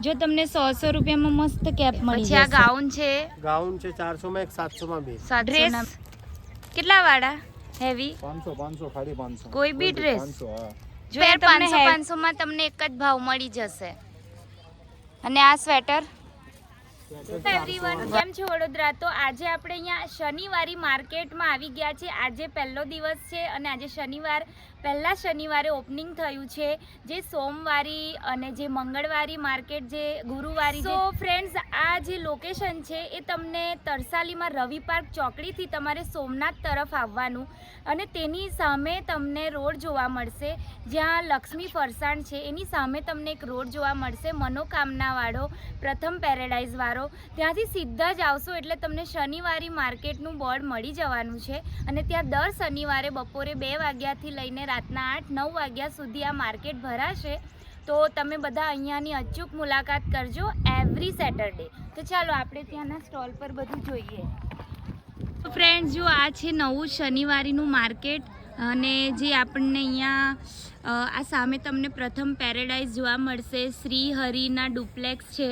જો તમને સો સો રૂપિયામાં મસ્ત કેપ મળી પછી આ ગાઉન છે? ગાઉન છે ચારસો માં એક સાતસો માં બે ડ્રેસ? કેટલા વાળા? હેવી પાંચસો પાંચસો ખાલી પાંચસો. કોઈ બી ડ્રેસ? જો તમને પાંચસો પાંચસો માં તમને એક જ ભાવ મળી જશે. અને આ સ્વેટર? એવરીવન કેમ છો વડોદરા? તો આજે આપણે અહીંયા શનિવારી માર્કેટમાં આવી ગયા છે આજે પહેલો દિવસ છે અને આજે શનિવાર પહેલા શનિવારે ઓપનિંગ થયું છે, જે સોમવારી અને જે મંગળવારી માર્કેટ જે ગુરુવારી સો ફ્રેન્ડ્સ આ જે લોકેશન છે, એ તમને તરસાલીમાં રવિ પાર્ક ચોકડીથી તમારે સોમનાથ તરફ આવવાનું અને તેની સામે તમને રોડ જોવા મળશે, જ્યાં લક્ષ્મી ફરસાણ છે, એની સામે તમને એક રોડ જોવા મળશે, મનોકામનાવાળો પ્રથમ પેરેડાઇઝવાળો ત્યાંથી સીધા જ આવશો એટલે તમને શનિવારી માર્કેટનું બોર્ડ મળી જવાનું છે અને ત્યાં દર શનિવારે બપોરે બે વાગ્યાથી લઈને રાતના આઠ, નવ વાગ્યા સુધી આ માર્કેટ ભરાશે. તો તમે બધા અહીંયાની અચૂક મુલાકાત કરજો એવરી સેટરડે તો ચાલો આપણે ત્યાંના સ્ટોલ પર બધું જોઈએ. તો ફ્રેન્ડ્સ જો આ છે નવું શનિવારીનું માર્કેટ. અને જે આપણને અહીંયા આ સામે તમને પ્રથમ પેરેડાઇઝ જોવા મળશે. શ્રી હરિના ડુપ્લેક્સ છે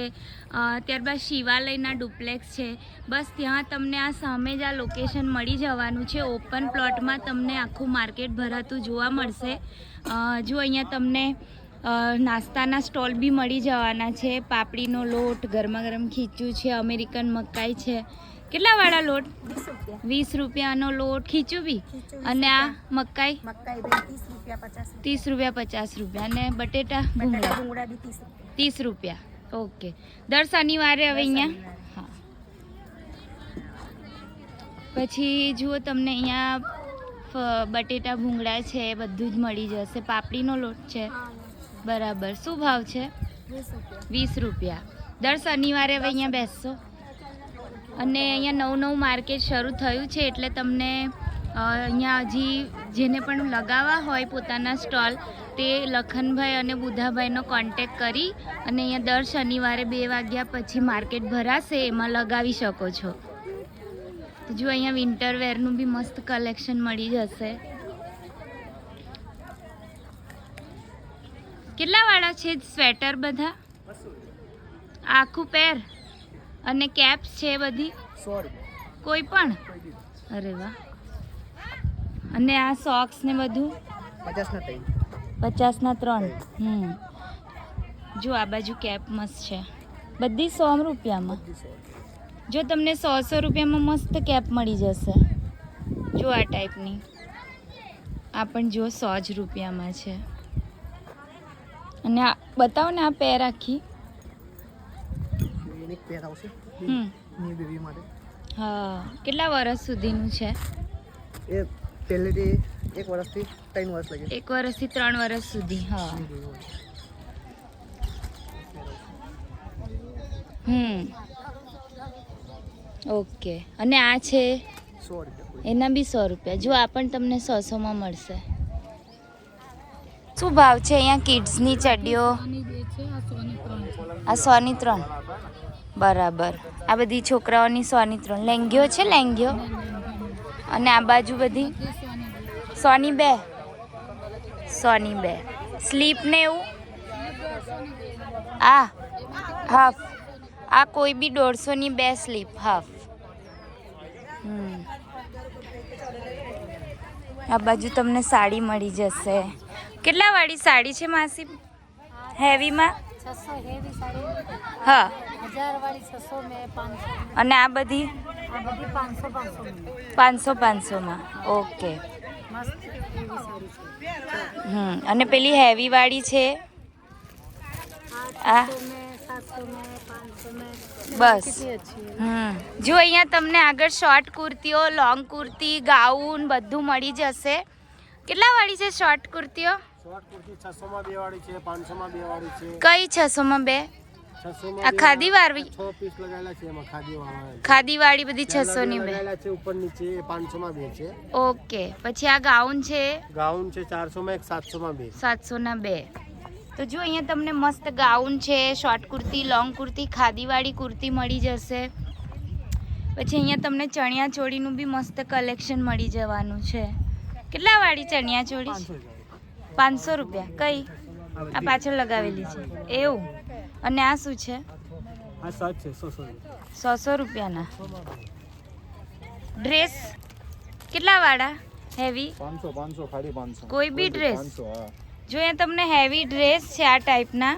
ત્યારબાદ શિવાલયના ડુપ્લેક્સ છે. બસ ત્યાં તમને આ સામે જ આ લોકેશન મળી જવાનું છે. ઓપન પ્લોટમાં તમને આખું માર્કેટ ભરાતું જોવા મળશે. જો અહીંયા તમને નાસ્તાના સ્ટોલ બી મળી જવાના છે. પાપડીનો લોટ ગરમા ગરમ ખીચું છે અમેરિકન મકાઈ છે. કેટલા વાળા લોટ? વીસ રૂપિયાનો લોટ. ખીચું બી? અને આ મકાઈ? મકાઈ ત્રીસ રૂપિયા પચાસ રૂપિયા. અને બટેટા ત્રીસ રૂપિયા. ઓકે. દર શનિવારે હવે અહીંયા? હા. પછી જુઓ તમને અહીંયા બટેટા ભૂંગળા છે બધું જ મળી જશે. પાપડીનો લોટ છે. બરાબર. શું ભાવ છે? વીસ રૂપિયા. દર શનિવારે હવે અહીંયા બેસશો? અને અહીંયા નવું નવું માર્કેટ શરૂ થયું છે એટલે તમને અહીંયા હજી જેને પણ લગાવવા હોય પોતાના સ્ટોલ તે લખનભાઈ અને બુધાભાઈનો કોન્ટેક કરી અને અહીંયા દર શનિવારે બે વાગ્યા પછી માર્કેટ ભરાશે એમાં લગાવી શકો છો. જો અહીંયા વિન્ટર વેરનું બી મસ્ત કલેક્શન મળી જશે. કેટલા વાળા છે સ્વેટર બધા? આખું પેર? અને કેપ્સ છે બધી? કોઈ પણ? અરે વાહ. અને આ સોક્સ ને બધું? પચાસ ના ત્રણ. પચાસના ત્રણ. હમ. જો આ બાજુ કેપ મસ્ત છે. બધી સો રૂપિયામાં? જો તમને સો સો રૂપિયામાં મસ્ત કેપ મળી જશે. જો આ ટાઈપની આ પણ જો સો જ રૂપિયામાં છે. અને આ બતાવો ને આ પેર આખી. એક પેર આવશે. હમ. બેબી માટે. હા. કેટલા વર્ષ સુધીનું છે? એ પહેલેથી એક વર્ષથી ત્રણ વર્ષ લાગે. એક વર્ષથી ત્રણ વર્ષ સુધી હા. હમ. ઓકે. અને આ છે? એના બી સો રૂપિયા. જો આ પણ તમને સો સોમાં મળશે. શું ભાવ છે અહીંયા કિડ્સની ચડ્ડીઓ આ સોની ત્રણ બરાબર. આ બધી છોકરાઓની સોની ત્રણ. લેંગ્યો છે લેંગ્યો અને આ બાજુ બધી? સોની બે. સોની બે? સ્લીપ ને એવું? આ હાફ. આ કોઈ બી દોઢસોની બે સ્લીપ હાફ. હમ. આ બાજુ તમને સાડી મળી જશે. કેટલા વાળી સાડી છે માસી? હેવીમાં હા. અને આ બધી? પાંચસો પાંચસોમાં. ઓકે. હમ. અને પેલી હેવી વાળી છે? આ? બસ. હમ. જો અહીંયા તમને આગળ શોર્ટ કુર્તીઓ લોંગ કુર્તી ગાઉન બધું મળી જશે. કેટલા વાળી છે શોર્ટ કુર્તીઓ? શોર્ટ કુર્તી 600 માં બે વાળી છે પાંચસો માં બે વાળી છે. કઈ છસોમાં બે? આ ખાદી વાળી છ પીસ લગાવેલા છે એમાં ખાદી વાળા ખાદી વાળી બધી 600 ની બે. લગાવેલા છે ઉપર નીચે એ પાંચસો માં બે છે. ઓકે પછી આ ગાઉન છે? ગાઉન છે 400 માં એક 700 માં બે. 700 ના બે. તો જો અહીંયા તમને મસ્ત ગાઉન છે શોર્ટ કુર્તી લોંગ કુર્તી ખાદીવાળી કુર્તી મળી જશે. પછી અહીંયા તમને ચણિયા ચોળીનું બી મસ્ત કલેક્શન મળી જવાનું છે. કેટલા વાળી ચણિયા ચોળી? પાંચસો રૂપિયા. કઈ? આ પાછળ લગાવેલી છે. એવું? અને આ શું છે? સોસો રૂપિયાના. ડ્રેસ કેટલા વાળા? હેવી કોઈ બી ડ્રેસ. જો અહીંયા તમને હેવી ડ્રેસ છે આ ટાઈપના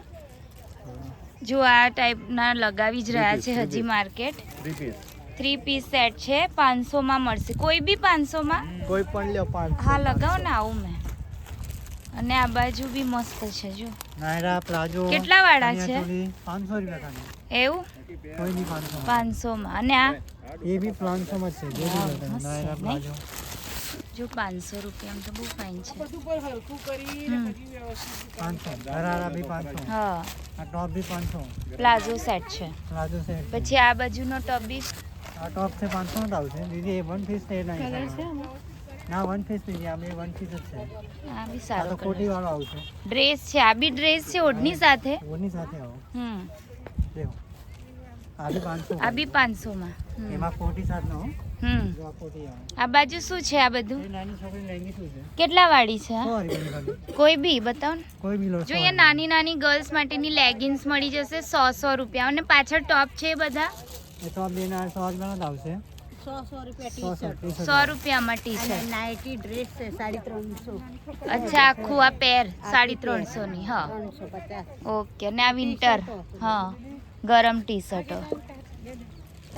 જો આ ટાઈપના લગાવી જ રહ્યા છે હજી માર્કેટ થ્રી પીસ સેટ છે પાંચસોમાં મળશે. કોઈ બી પાંચસોમાં? કોઈ પણ લ્યો પાંચ હા લગાવો ને આવું મેં. અને આ બાજુ બી મસ્ત છે જો. નાયરા પ્લાઝો કેટલા વાળા છે? પાંચસો રૂપિયા ખાલી એવું? કોઈ નહીં પાંચસો પાંચસોમાં. અને આ? એ બી પાંચસો માં છે જે બી નાયરા પ્લાઝો. જો પાંચસો રૂપિયામાં તો બહુ ફાઇન છે. પાંચસો ગરારા બી પાંચસો. હા. આ ટોપ બી પાંચસો. પ્લાઝો સેટ છે. પ્લાઝો સેટ પછી આ બાજુનો ટોપ બી આ ટોપ છે પાંચસો નો આવશે દીદી એ વન પીસ છે ના વન પીસ નહીં આ બે વન પીસ જ છે. આ બી સારો કોટી વાળો આવશે. ડ્રેસ છે આ બી ડ્રેસ છે ઓઢની સાથે? ઓની સાથે આવો. હમ. દેખો. આ બી પાંચસો આ બી પાંચસોમાં. માં એમાં કોટી સાથે નો આ બાજુ શું છે આ બધું? કેટલા વાળી છે કોઈ બી બતાવો ને. કોઈ બી લો જો અહીંયા નાની નાની ગર્લ્સ માટેની લેગિન્સ મળી જશે સો સો રૂપિયા. અને પાછળ ટોપ છે બધા? એ તો બે ના સો રૂપિયાનો જ આવશે. સો સો રૂપિયા સો સો ટી રૂપિયામાં ટી શર્ટ નાઇટી ડ્રેસ છે સાડી ત્રણસો. અચ્છા આખું આ પેર સાડી ત્રણસો ની હા ઓકે ને આ વિન્ટર હા ગરમ ટી શર્ટ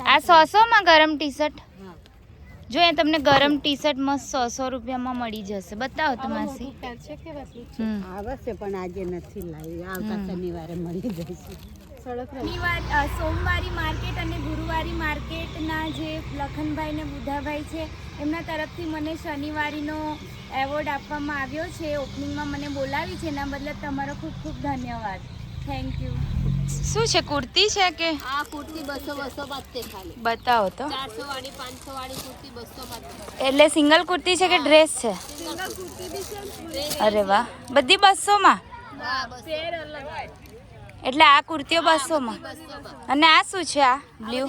આ સો માં ગરમ ટી શર્ટ જો એ તમને ગરમ ટી શર્ટ મસ્ત સો સો રૂપિયામાં મળી જશે. બતાવો તમારી પણ આજે નથી લાવી. આવતા શનિવારે મળી જશે સોમવારી માર્કેટ અને ગુરુવારી માર્કેટના જે લખનભાઈ ને બુધાભાઈ છે એમના તરફથી મને શનિવારીનો એવોર્ડ આપવામાં આવ્યો છે. ઓપનિંગમાં મને બોલાવી છે એના બદલે તમારો ખૂબ ખૂબ ધન્યવાદ. Thank you. શું છે કુર્તી છે કે? આ કુર્તી બસો બસો બાદ ખાલી. બતાવો તો. ચારસો વાળી પાંચસો વાળી કુર્તી બસો બાદ એટલે સિંગલ કુર્તી છે કે ડ્રેસ છે? અરે વાહ. બધી બસોમાં? એટલે આ કુર્તીઓ બસોમાં. અને આ શું છે આ? બ્લુ?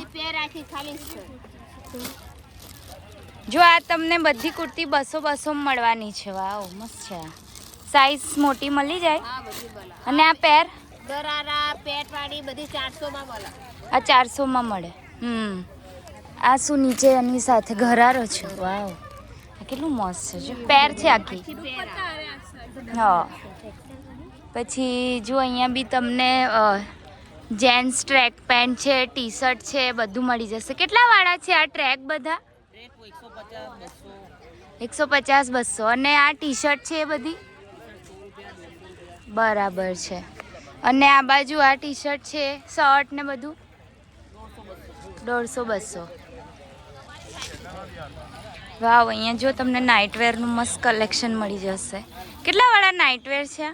જો આ તમને બધી કુર્તી બસો બસો મળવાની છે. વાવ મસ્ત છે સાઈઝ મોટી મળી જાય. અને આ પેર? દરારા પેટવાળી બધી ચારસો માં આ ચારસોમાં મળે. હમ. આ શું નીચે એની સાથે ઘરારો છે. વાવ. આ કેટલું મસ્ત છે. જો પેર છે આખી. હા. પછી જો અહીંયા બી તમને જેન્ટ્સ ટ્રેક પેન્ટ છે ટી શર્ટ છે, બધું મળી જશે. કેટલા વાળા છે આ ટ્રેક બધા? એકસો પચાસ, બસો. અને આ ટી શર્ટ છે એ બધી? બરાબર છે. અને આ બાજુ આ ટી શર્ટ છે, શર્ટ ને બધું? દોઢસો, બસો. વાવ, અહીંયા જો તમને નાઇટવેરનું મસ્ત કલેક્શન મળી જશે. કેટલા વાળા નાઇટવેર છે?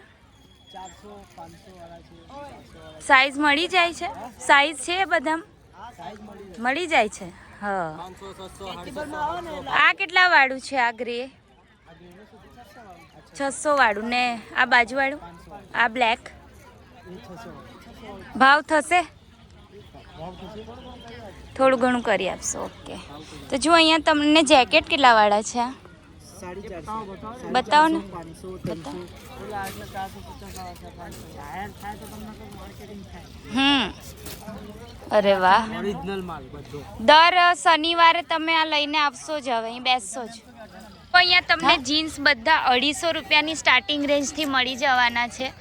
સાઈઝ મળી જાય છે? સાઈઝ છે બધામાં? મળી જાય છે? હા. આ કેટલા વાળું છે? આ ગ્રે છસો વાળું. ને આ બાજુવાળું? આ બ્લેક ભાવ થશે? થોડું ઘણું કરી આપશો. ઓકે તો જો અહીંયા તમને જેકેટ કેટલા વાળા છે? બતાવો ને. હમ. અરે વાહ. દર શનિવારે તમે આ લઈને આવશો જ હવે અહીં બેસશો જ. તો અહીંયા તમને જીન્સ બધા અઢીસો રૂપિયાની સ્ટાર્ટિંગ રેન્જથી મળી જવાના છે.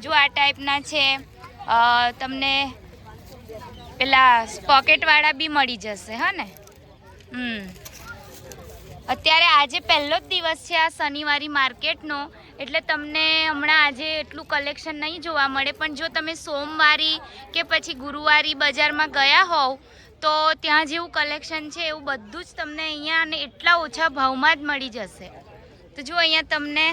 જો આ ટાઈપના છે તમને પેલા પોકેટવાળા બી મળી જશે હા ને? હમ. અત્યારે આજે પહેલો જ દિવસ છે આ શનિવારી માર્કેટનો એટલે તમને હમણાં આજે એટલું કલેક્શન નહીં જોવા મળે. પણ જો તમે સોમવારી કે પછી ગુરુવારી બજારમાં ગયા હોવ તો ત્યાં જેવું કલેક્શન છે એવું બધું જ તમને અહીંયા અને એટલા ઓછા ભાવમાં જ મળી જશે. તો જો અહીંયા તમને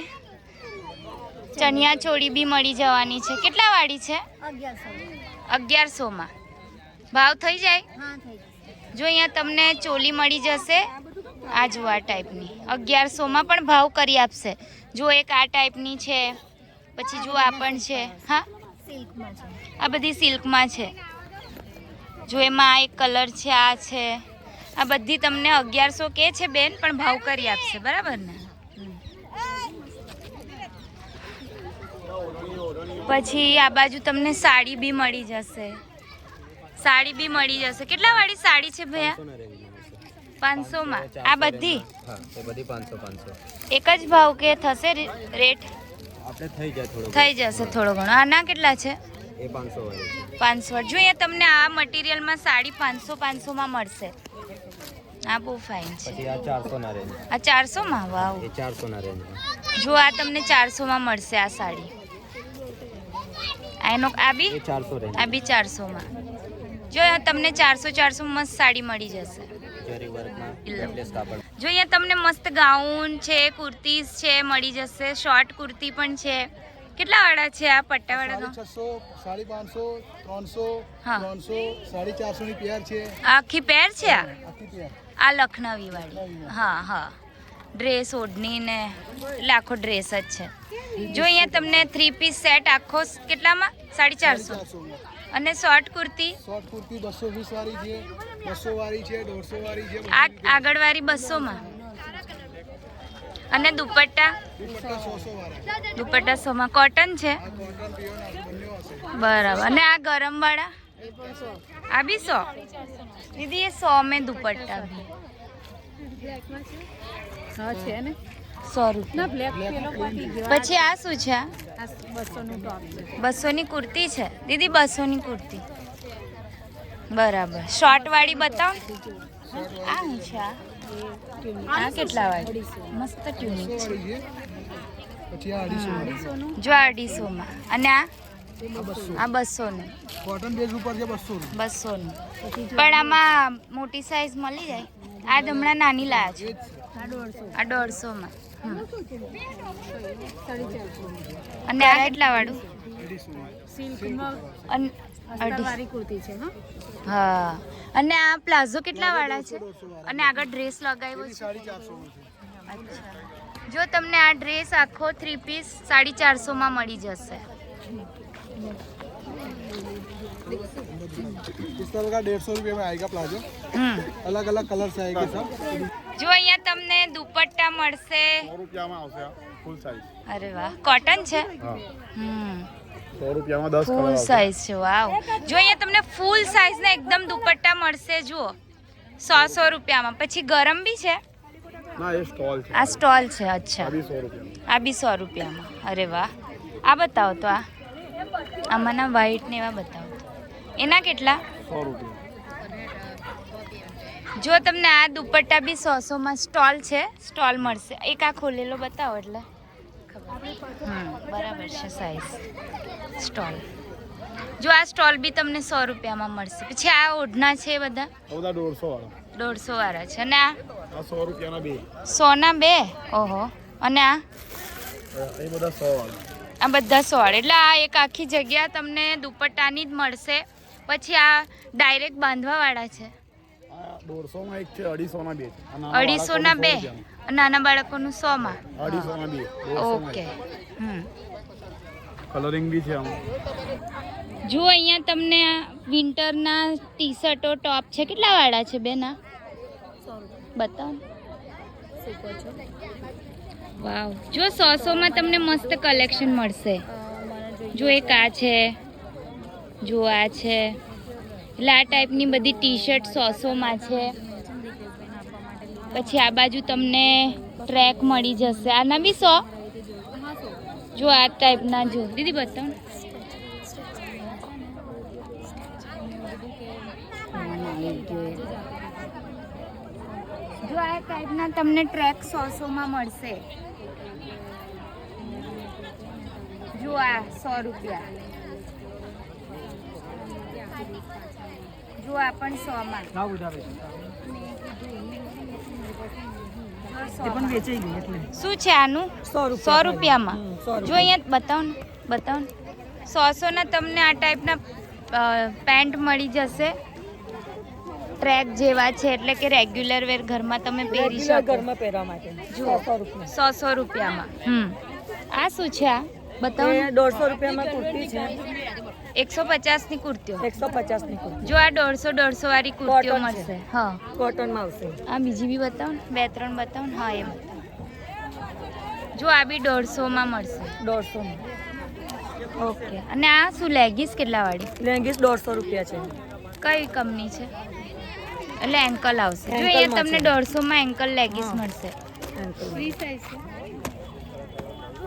ચણિયા ચોળી બી મળી જવાની છે. કેટલા વાળી છે? અગિયારસો અગિયારસોમાં. ભાવ થઈ જાય? હા થઈ જો અહીંયા તમને ચોલી મળી જશે. આ જુઓ આ ટાઈપની અગિયારસોમાં પણ ભાવ કરી આપશે. જો એક આ ટાઈપની છે પછી જો આ પણ છે. હા? આ બધી સિલ્કમાં છે. જો એમાં આ એક કલર છે આ છે. આ બધી તમને અગિયારસો કે છે બેન પણ ભાવ કરી આપશે. બરાબર ને? પછી આ બાજુ તમને સાડી બી મળી જશે. સાડી બી મળી જશે. કેટલા વાળી સાડી છે ભૈયા? પાંચસોમાં આ બધી? હા એ બધી પાંચસો પાંચસો. એક જ ભાવ કે થશે રેટ? આપણે થઈ જાય થોડું થઈ જશે થોડો ઘણો. આના કેટલા છે? એ પાંચસો પાંચસો જો અહીંયા તમને આ મટીરિયલમાં સાડી પાંચસો પાંચસોમાં મળશે. આ બહુ ફાઇન છે. આ ચારસો ના રેન્જ આ ચારસોમાં? વાવ એ ચારસો ના રેન્જ જો આ તમને ચારસોમાં મળશે આ સાડી. આ એનો આ બી? ચારસો આ બી ચારસોમાં. જો તમને ચારસો ચારસો મસ્ત સાડી મળી જશે. જરી વર્કમાં કાપડ. જો અહીંયા તમને મસ્ત ગાઉન છે કુર્તીઝ છે મળી જશે. શોર્ટ કુર્તી પણ છે. કેટલા વાળા છે આ પટ્ટાવાળા છસો સાડી પાંચસો ત્રણસો. ત્રણસો સાડી ચારસો ની પેર છે. આખી પેર છે આ? આ લખનવી વાળી હા હા. ડ્રેસ ઓઢણી ને એટલે આખો ડ્રેસ જ છે. જો અહીંયા તમને થ્રી પીસ સેટ આખો કેટલામાં? સાડી ચારસો. ચારસો અને શોર્ટ કુર્તી? શોર્ટ કુર્તી બસો વીસ વાળી છે. બસો વાળી છે દોઢસો વાળી છે આ આગળવાળી બસોમાં. અને દુપટ્ટા? દુપટ્ટા સોમાં. કોટન છે? બરાબર. અને આ ગરમ વાળા આ બી સો. દીદી એ સો મેં દુપટ્ટા બી. હા છે ને? સો રૂપિયા. બ્લેક પેલો પતી ગયો પછી આ શું છે? બસો ની છે. બસોની કુર્તી છે. દીદી બસોની કુર્તી. બરાબર. શોર્ટ વાળી બતાવ. આ છે આ? કેટલા વાળી? મસ્ત ટ્યુનિક છે. અઢીસો જો આ અઢીસોમાં. અને આ? આ બસો નું કોટન બેઝ ઉપર છે બસો નું બસો નું પણ આમાં મોટી સાઈઝ મળી જાય. આ હમણાં નાની લાયા છે. આ દોઢસોમાં. માં અને આ કેટલા વાળું? અઢી કુર્તી છે હા? અને આ પ્લાઝો કેટલા વાળા છે? અને આગળ ડ્રેસ લગાવ્યો છે? જો તમને આ ડ્રેસ આખો થ્રી પીસ સાડી ચારસોમાં મળી જશે. જો અહીંયા તમને દુપટ્ટા મળશે. અરે વાહ. કોટન છે? હમ. સો રૂપિયામાં દસ ફૂલ સાઈઝ છે વાવ. જો અહીંયા તમને ફૂલ સાઈઝના એકદમ દુપટ્ટા મળશે જુઓ. સો સો રૂપિયામાં. પછી ગરમ બી છે? ના એ સ્ટોલ છે. આ સ્ટોલ છે અચ્છા. આ બી સો રૂપિયામાં. અરે વાહ. આ બતાવો તો આ. આમાંના વ્હાઈટ ને એવા બતાવો તો. એના કેટલા? સો રૂપિયા. જો તમને આ દુપટ્ટા બી સો સોમાં સ્ટોલ છે સ્ટોલ મળશે. એક આ ખોલેલો બતાવો એટલે. બરાબર છે સાઈઝ સ્ટોલ જો આ સ્ટોલ બી તમને સો રૂપિયામાં મળશે. પછી આ ઓઢના છે બધા? બધા દોઢસો વાળા દોઢસો વાળા છે. અને આ? સો રૂપિયાના બે. સોના બે? ઓહો. અને આ? એ બધા સો વાળા આ બધા સો વાળા એટલે આ એક આખી જગ્યા તમને દુપટ્ટાની જ મળશે. પછી આ ડાયરેક્ટ બાંધવા વાળા છે. આ દોઢસોમાં એક છે અઢીસોના બે આ નાના બે? બાળકોનું નાના બાળકોનું સોમાં? સો બે ઓકે. હમ. કલરિંગ બી છે આમ. જો અહીંયા તમને વિન્ટરના ટી શર્ટો ટોપ છે કેટલા વાળા છે બેન બતાવો. વાવ. જો સો સોમાં તમને મસ્ત કલેક્શન મળશે. જો એક આ છે જો આ છે. એટલે આ ટાઈપની બધી ટી શર્ટ સોસોમાં છે. પછી આ બાજુ તમને ટ્રેક મળી જશે. આના બી સો? જો આ ટાઈપના જો. દીદી બતાવ જો આ ટાઈપના તમને ટ્રેક સોસોમાં મળશે. જો આ સો રૂપિયા. જો આપણ પણ સોમાં. ના ગઈ એટલે. શું છે આનું? સો રૂપિયામાં? જો અહીંયા બતાવો ને બતાવો ને સોસોના તમને આ ટાઈપના પેન્ટ મળી જશે. ટ્રેક જેવા છે એટલે કે રેગ્યુલર વેર ઘરમાં તમે પહેરી શકો. ઘરમાં પહેરવા માટે. જુઓ. સો રૂપિયા. સો સો રૂપિયામાં. હમ. આ શું છે આ? બતાવો. દોઢસો રૂપિયામાં કુર્તી છે. એકસો પચાસની કુર્તીઓ. એકસો પચાસની કુર્તી. જો આ દોઢસો દોઢસો વાળી કુર્તીઓ મળશે. હા. કોટનમાં આવશે. આ બીજી બી બતાવો ને. બે ત્રણ બતાવો ને. હા એ બતાવો. જો આ બી દોઢસોમાં મળશે. દોઢસોમાં. ઓકે. અને આ શું લેગીસ કેટલા વાળી લેગીસ દોઢસો રૂપિયા છે. કઈ કંપની છે? એટલે એન્કલ આવશે. જો અહીંયા તમને. દોઢસોમાં એન્કલ લેગીસ મળશે. ફ્રી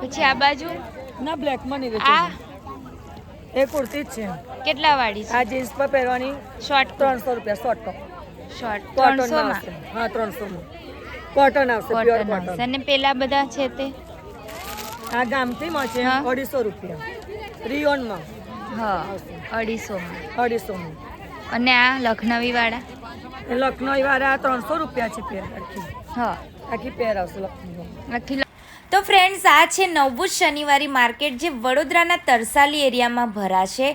પછી આ બાજુ? ના બ્લેકમાં નહીં આ એ કુર્તી જ છે. કેટલા વાળી આ જીન્સ પર પહેરવાની શોર્ટ ત્રણસો રૂપિયા શોર્ટ ટોપ શોર્ટ ત્રણસો હા ત્રણસોમાં કોટન આવશે પ્યોર કોટન અને પેલા બધા છે તે? આ ગામઠીમાં છે હા. અઢીસો રૂપિયા. રિયોનમાં. હા અઢીસોમાં. અઢીસોમાં. અને આ લખનવી વાળા એ લખનૌ વાળા ત્રણસો રૂપિયા છે પેર આખી. હા. આખી પેર આવશે લખનવી આખી તો ફ્રેન્ડ્સ આ છે નવવું શનિવારી માર્કેટ જે વડોદરાના તરસાલી એરિયામાં ભરાશે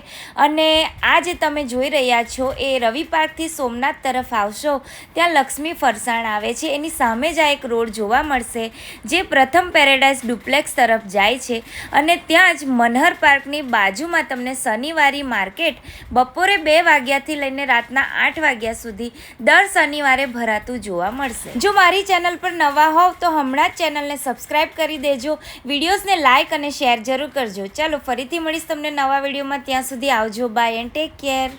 અને આ જે તમે જોઈ રહ્યા છો એ રવિ પાર્કથી સોમનાથ તરફ આવશો, ત્યાં લક્ષ્મી ફરસાણ આવે છે. એની સામે જ આ એક રોડ જોવા મળશે, જે પ્રથમ પેરેડાઇઝ ડુપ્લેક્સ તરફ જાય છે અને ત્યાં જ મનહર પાર્કની બાજુમાં તમને શનિવારી માર્કેટ બપોરે બે વાગ્યાથી લઈને રાતના આઠ વાગ્યા સુધી દર શનિવારે ભરાતું જોવા મળશે. જો મારી ચેનલ પર નવા હોવ તો હમણાં જ ચેનલને સબસ્ક્રાઇબ કરી દેજો. વિડીયોઝને લાઇક અને શેર જરૂર કરજો. ચાલો, ફરીથી મળીશ તમને નવા વિડીયોમાં. ત્યાં સુધી આવજો. By and take care